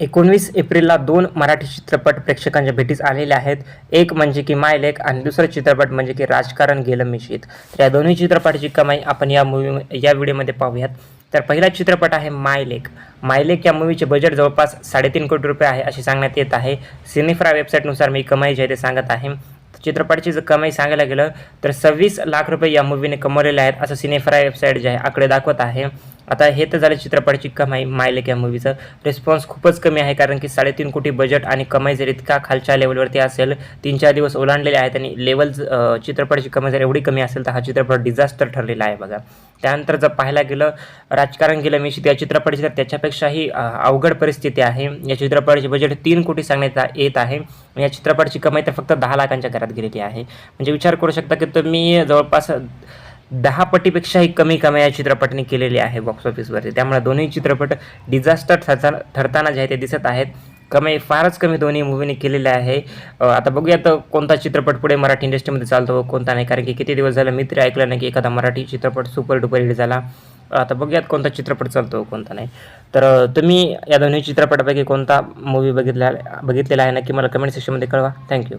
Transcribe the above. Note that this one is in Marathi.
एकोणवीस एप्रिलला दोन मराठी चित्रपट प्रेक्षकांच्या भेटीस आलेले आहेत. एक म्हणजे की मायलेक आणि दुसरा चित्रपट म्हणजे की राजकारण गेलं मिशीत. तर या दोन्ही चित्रपटाची कमाई आपण या मूवी या व्हिडिओमध्ये पाहूयात. तर पहिला चित्रपट आहे मायलेक मायलेक या मूवीचे बजेट जवळपास साडेतीन कोटी रुपये आहे असे सांगण्यात येत आहे. सिनेफ्रा वेबसाईटनुसार मी कमाई जे आहे ते सांगत आहे. चित्रपटाची जर कमाई सांगायला गेलं तर सव्वीस लाख रुपये या मूवीने कमवलेले आहेत असं सिनेफ्रा वेबसाईट जे आहे आकडे दाखवत आहे. आता हे तर झालं चित्रपटाची कमाई मायलेक या मूवीचं रिस्पॉन्स खूपच कमी आहे कारण की साडेतीन कोटी बजेट आणि कमाई जर इतका खालच्या लेवलवरती असेल तीन चार दिवस ओलांडलेले आहेत आणि लेवल चित्रपटाची कमाई जर एवढी कमी असेल तर हा चित्रपट डिझास्टर ठरलेला आहे बघा. त्यानंतर जर पाहायला गेलं राजकारण गेलं मी या चित्रपटाची तर त्याच्यापेक्षाही अवघड परिस्थिती आहे. या चित्रपटाचे बजेट तीन कोटी सांगण्यात येत आहे. या चित्रपटाची कमाई तर फक्त दहा लाखांच्या घरात गेलेली आहे. म्हणजे विचार करू शकता की तुम्ही जवळपास दहा पटीपेक्षाही कमी कमाई या चित्रपटाने केलेली आहे बॉक्स ऑफिसवरती त्यामुळे दोन्ही चित्रपट डिझास्टर ठरता ठरताना जे आहे ते दिसत आहेत. कमाई फारच कमी दोन्ही मूवीने केलेले आहे. आता बघूयात कोणता चित्रपट पुढे मराठी इंडस्ट्रीमध्ये चालतो कोणता नाही? कारण की किती दिवस झालं मित्र ऐकलं नाही की एखादा मराठी चित्रपट सुपर डुपर हिट झाला. आता बघूयात कोणता चित्रपट चालतो कोणता नाही. तर तुम्ही या दोन्ही चित्रपटापैकी कोणता मूवी बघितला बघितलेला आहे नक्की मला कमेंट सेक्शनमध्ये कळवा. थँक्यू